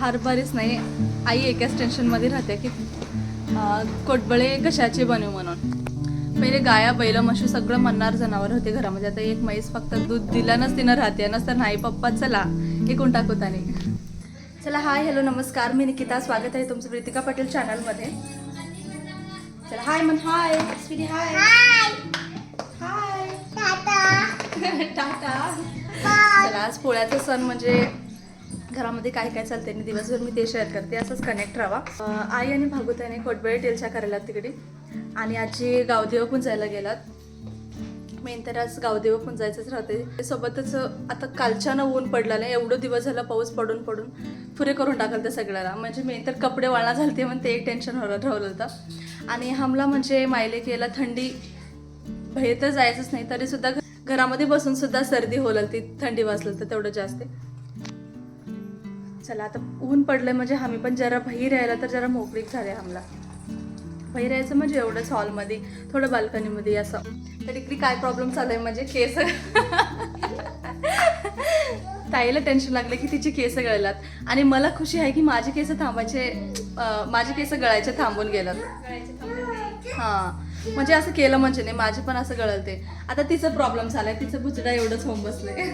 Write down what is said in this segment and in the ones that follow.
हरभरीच नाही. आई एकाच टेन्शनमध्ये राहते की कोटबळे कशाचे बनवू म्हणून. पहिले गाया बैल म्हशी सगळं म्हणणार जनावर होते घरामध्ये. आता एक म्हैस फक्त दूध दिल्यानंच तिनं राहते. नसतं नाही पप्पा चला एकूण टाकू त्याने चला हाय हॅलो नमस्कार. मी निकिता. स्वागत आहे तुमचं प्रीतिका पटेल चॅनलमध्ये. चला हाय म्हण हाय. स्वीटी हाय. हाय. टाटा. चला आज पोळ्याचा सण म्हणजे घरामध्ये काय काय चालते आणि दिवसभर मी ते शेअर करते असंच कनेक्ट राहा आई आणि भागवताने कोटबळे टेलच्या करायला तिकडे. आणि आजी गावदेव पुंजायला गेलात. मेन तर आज गावदेव पुंजायचंच राहते सोबतच आता कालच्यानं ऊन पडलं नाही एवढं दिवस झाला पाऊस पडून पडून पुरे करून टाकलं त्या सगळ्याला. म्हणजे मेन तर कपडे वाळणा झालते म्हणून ते एक टेन्शन हो होतं. आणि हमला म्हणजे मायले केला थंडी. भय तर जायचंच नाही तरी सुद्धा घरामध्ये बसून सुद्धा सर्दी होईल ती थंडी वाजलं तर तेवढं जास्त चला आता ऊन पडलंय म्हणजे आम्ही पण जरा बाहेर यायला तर जरा मोकळीक झाले आम्हाला. बाहेर यायचं म्हणजे एवढंच हॉलमध्ये थोडं बाल्कनीमध्ये असं. तर इकडे काय प्रॉब्लेम चालू आहे म्हणजे केस. ताईला टेन्शन लागलं की तिचे केस गळलात. आणि मला खुशी आहे की माझे केस थांबायचे माझे केस गळायचे थांबून गेलात. हां म्हणजे असं केलं म्हणजे नाही माझे पण असं गळलते. आता तिचं प्रॉब्लेम झालाय तिचं बुचडा एवढंच होऊन बसलंय.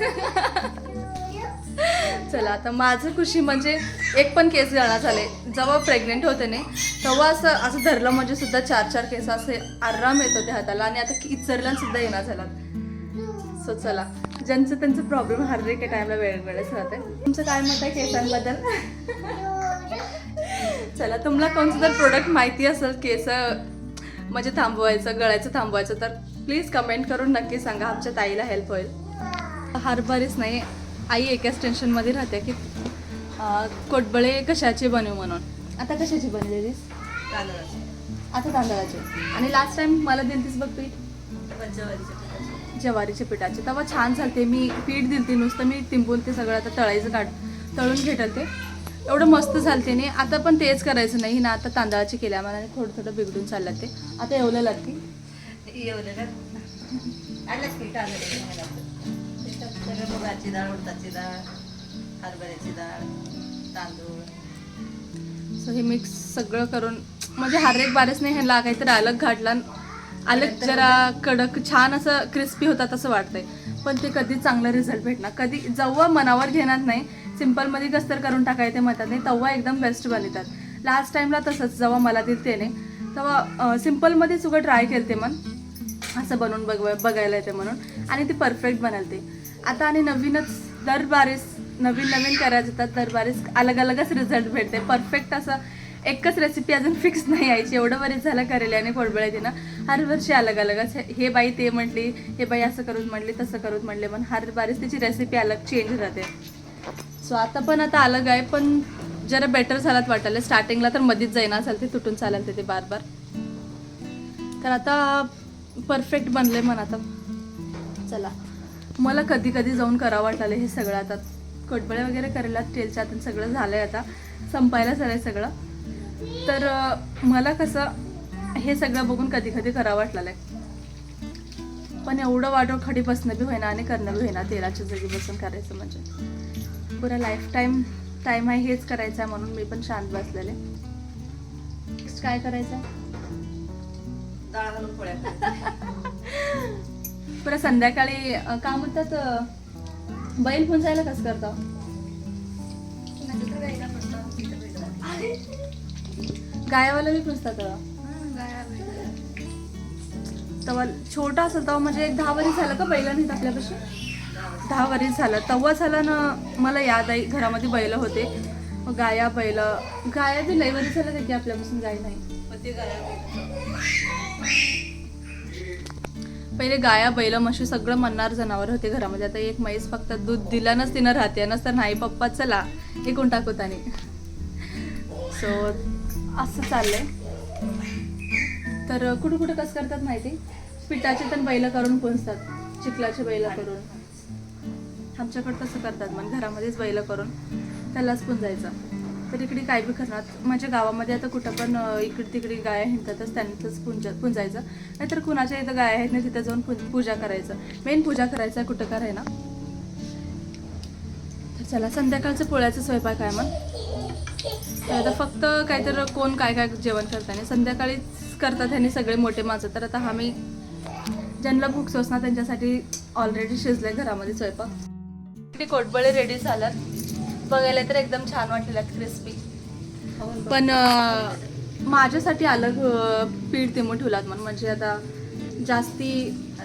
चला आता माझं खुशी म्हणजे एक पण केस जाणार झाले. जेव्हा प्रेग्नेंट होते नाही तेव्हा असं असं धरलं म्हणजे सुद्धा चार चार केस असे आराम येत होते हाताला आणि आता इचरला सुद्धा येणार झाला सो चला. ज्यांचं त्यांचं प्रॉब्लेम हर एका टाइमला वेगवेगळेच राहते. तुमचं काय मत आहे केसांबद्दल? चला तुम्हाला कोणतं जर प्रोडक्ट माहिती असेल केस म्हणजे थांबवायचं गळायचं थांबवायचं तर प्लीज कमेंट करून नक्की सांगा. आमच्या ताईला हेल्प होईल. हरभरीच नाही. आई एकाच टेन्शनमध्ये राहते की कोटबळे कशाचे बनवू म्हणून. आता कशाची बनलेलीस आता तांदळाचे. आणि लास्ट टाइम मला दिलतीस बघ पीठ. ज्वारीच्या पिठाचे. तेव्हा छान चालते. मी पीठ दिलते नुसतं. मी तिंबून ते सगळं आता तळायचं काढ तळून घेतलं ते. एवढं मस्त चालते नाही आता पण तेच करायचं नाही. ना आता तांदळाचे केल्या मला थोडं थोडं बिघडून चाललं ते. आता एवढं लागते. मुगाची डाळ उडदाची डाळ हरभऱ्याची डाळ तांदूळ. सो हे मिक्स सगळं करून म्हणजे हर एक बारेच नाही ह्याला काहीतरी अलग घातला अलग जरा कडक छान असं क्रिस्पी होतात असं वाटतंय. पण ते कधीच चांगलं रिझल्ट भेटणार? कधी जेव्हा मनावर घेणार नाही सिम्पलमध्ये कसं करून टाकायचे म्हणतात नाही तेव्हा एकदम बेस्ट बनवतात लास्ट टाईमला तसंच जेव्हा मला दिल ते नाही तेव्हा सिम्पलमध्ये सुद्धा ट्राय केलं ते मन. असं बनवून बघ बघायला येते म्हणून. आणि ती परफेक्ट बनलते. आता आणि नवीनच दरबारीस नवीन नवीन करायचं तर दरबारीस अलग अलगच रिझल्ट भेटते. परफेक्ट असं एकच रेसिपी अजून फिक्स नाही यायची. एवढं बरेच झालं करेल आणि कोडबळे तिनं. हर वर्षी अलग अलगच हे- बाई ते म्हटली हे बाई असं करून म्हणली तसं करून म्हणले पण हर बारीस तिची रेसिपी अलग चेंज राहते. सो आता पण आता अलग आहे पण जरा बेटर झालात वाटायला. स्टार्टिंगला तर मधीच जाईना असेल ते तुटून चालेल ते बार बार तर आता परफेक्ट बनले मन आता. चला. मला कधी कधी जाऊन करावं वाटलं हे सगळं आता. कोटबळे वगैरे करायला तेलच्या आता सगळं झालंय आता. संपायला झालंय सगळं. तर मला कसं हे सगळं बघून कधी कधी करावं वाटलेलं आहे पण एवढं वाटो खडी बसणं बी होईना आणि करणं बी होईना तेलाच्या जागी बसून करायचं म्हणजे. पुरा लाईफ टाईम टाईम आहे हेच करायचं आहे म्हणून मी पण शांत बसलेले. काय करायचं परत संध्याकाळी अं, का म्हणतात अं, बैल पुंजायला कसं करता? गायावाला बी पुजतात तेव्हा छोटा असेल तेव्हा म्हणजे एक दहा वरीस झालं का बैल नाहीत आपल्यापाशी दहा वरीस झालं. तेव्हा झालं ना मला याद आहे घरामध्ये बैल होते. मग गाया बैल. गाया बी लई वरीस झालं की आपल्यापासून गाय नाही? मग ते घालायला पहिले गाया बैल म्हशी सगळं म्हणणार जनावर होते घरामध्ये. आता एक म्हैस फक्त दूध दिल्यानंच तिनं राहते. नसतं नाही पप्पा चला एकूण टाकू त्याने. सो असं चाललंय. तर कुठं कुठं कसं करतात माहिती? पिठाचे तर बैल करून पुंजतात चिखलाचे बैल करून. आमच्याकडं तसं करतात मग घरामध्येच बैल करून त्यालाच पुंजायचं. तर इकडे काय बी करणार म्हणजे गावामध्ये आता कुठं पण इकडे तिकडे गाय हिंडतातच त्यांचंच पुंज पुंजायचं नाहीतर कुणाच्या इथं गाय आहेत ना तिथं जाऊन पूजा करायचं मेन पूजा करायचं कुठं कराय ना तर चला संध्याकाळचं पोळ्याचा स्वयंपाक आहे मग तर आता फक्त काहीतरी कोण काय काय जेवण करताना संध्याकाळीच करतात ह्यांनी सगळे मोठे माणसं तर आता आम्ही ज्यांना भूक सोसणार त्यांच्यासाठी ऑलरेडी शिजले घरामध्ये स्वयंपाक इकडे कोटबळे रेडी झाल्यात बघायला तर एकदम छान वाटलेल्या क्रिस्पी. पण माझ्यासाठी अलग पीठ तिमून ठेवलात म्हणून. म्हणजे आता जास्ती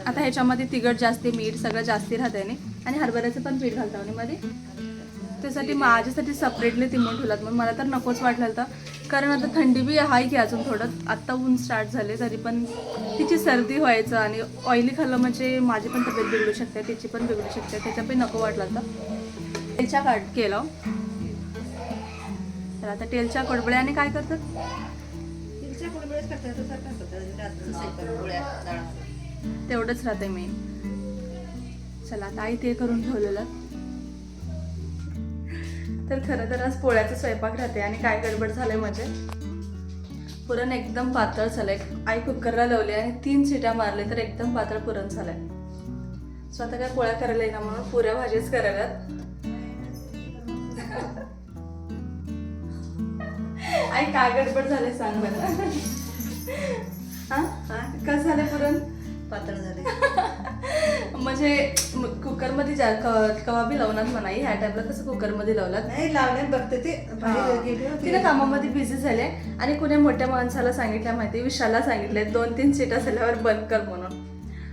आता ह्याच्यामध्ये तिखट जास्ती मीठ सगळं जास्ती राहते नाही आणि हरभऱ्याचं पण पीठ घालतो आणि मध्ये. त्यासाठी माझ्यासाठी सेपरेटली तिमून ठेवलात म्हणून. मला तर नकोच वाटलं होतं. कारण आता थंडी बी आहे की अजून थोडं. आत्ता ऊन स्टार्ट झाले तरी पण तिची सर्दी व्हायचं आणि ऑइली खाल्लं म्हणजे माझी पण तब्येत बिघडू शकते तिची पण बिघडू शकते. त्याच्या पण नको वाटलं होतं. तेलच्या काढ केलं. तर आता तेलच्या कडबड्या आणि काय करतात. तेवढंच राहते मी चला आता आई ते करून ठेवलेलं. तर खरं तर आज पोळ्याचा स्वयंपाक राहते आणि काय गडबड झालंय म्हणजे? पुरण एकदम पातळ झालंय. आई कुकरला लावली आणि तीन शिट्या मारले तर एकदम पातळ पुरण झालंय. सो आता काय पोळ्या करायला येईना म्हणून पुऱ्या भाजीच करायला आई काय गडबड झाले सांग बरं. हा? कसं झालं पुरण? पातळ झाले. म्हणजे कुकरमध्ये जा क- कवा बी लावणार म्हणाई ह्या टाइपला कसं कुकरमध्ये लावलात नाही लावण्यात बघते ते. तिने कामामध्ये बिझी झाले. आणि कुणी मोठ्या माणसाला सांगितलं माहिती विशालला सांगितले दोन तीन सीटा झाल्यावर बंद कर म्हणून.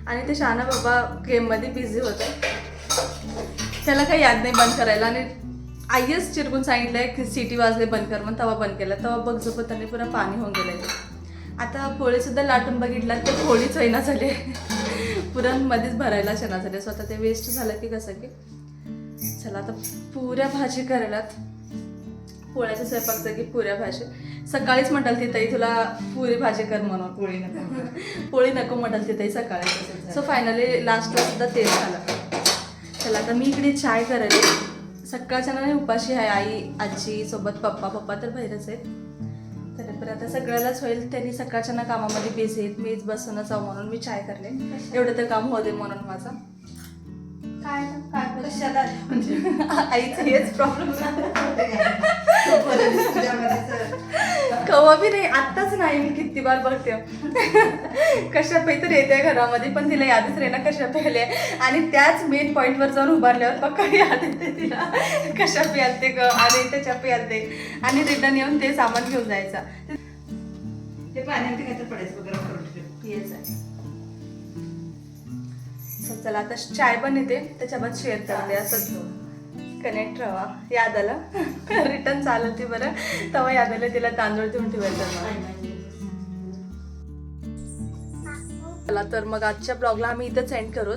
आणि ते शहाणा बाबा गेममध्ये बिझी होते. त्याला काही याद नाही बंद करायला. आणि आईच चिरकून सांगितलंय की सिटी वाजले बंद कर म्हणून तवा बंद केला. तेव्हा बघ झोपत त्यांनी पुरा पाणी होऊन गेलं आता पोळी सुद्धा लाटून बघितला ते पोळीच होईना झाले. पुरण मध्येच भरायला शना झाले. स्वतः ते वेस्ट झालं की कसं की चला आता पुऱ्या भाजी करायलात पोळ्याच्या स्वयंपाक की पुऱ्या भाजी. सकाळीच म्हणाल ती ताई तुला पुरी भाजी कर म्हणून. पोळी नको. पोळी नको म्हणाल ती ताई सकाळी. सो फायनली लास्टला सुद्धा तेच झालं. चला आता मी इकडे चाय करायला. सकाळच्या ना उपाशी आहे. आई आजी सोबत पप्पा पप्पा तर बाहेरच आहेत. तर पण आता सगळ्यालाच होईल. त्यांनी सकाळच्या ना कामामध्ये बिझी आहेत. मीच बसूनच जाऊ म्हणून मी चाय करले. एवढं तर काम होते म्हणून माझं. काय काय कशाला? म्हणजे आईचं हेच प्रॉब्लेम कवा बी नाही आत्ताच नाही मी किती बार बघते. कशा पै तर येते घरामध्ये पण तिला यादच रे ना कशा पेले आणि त्याच मेन पॉइंटवर जाऊन उभारल्यावर पक्का याद येते तिला. कशा पियालते ग आणि त्याच्या पियालते आणि रिटर्न येऊन ते सामान घेऊन जायचा. ते काहीतरी पडायचं करून. येच आहे चला आता चाय पण येते. त्याच्याबाद शेअर करते असं कनेक्ट राहा. याद आलं रिटर्न चालत ती बरं. तेव्हा याद आलं तिला तांदूळ देऊन ठेवायचं चला तर मग आजच्या ब्लॉगला आम्ही इथंच सेंड करू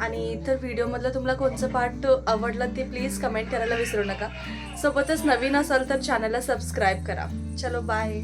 आणि इतर व्हिडिओमधलं तुम्हाला कोणचं पार्ट आवडलं ते प्लीज कमेंट करायला विसरू नका. सोबतच नवीन असाल तर चॅनलला सबस्क्राईब करा. चलो बाय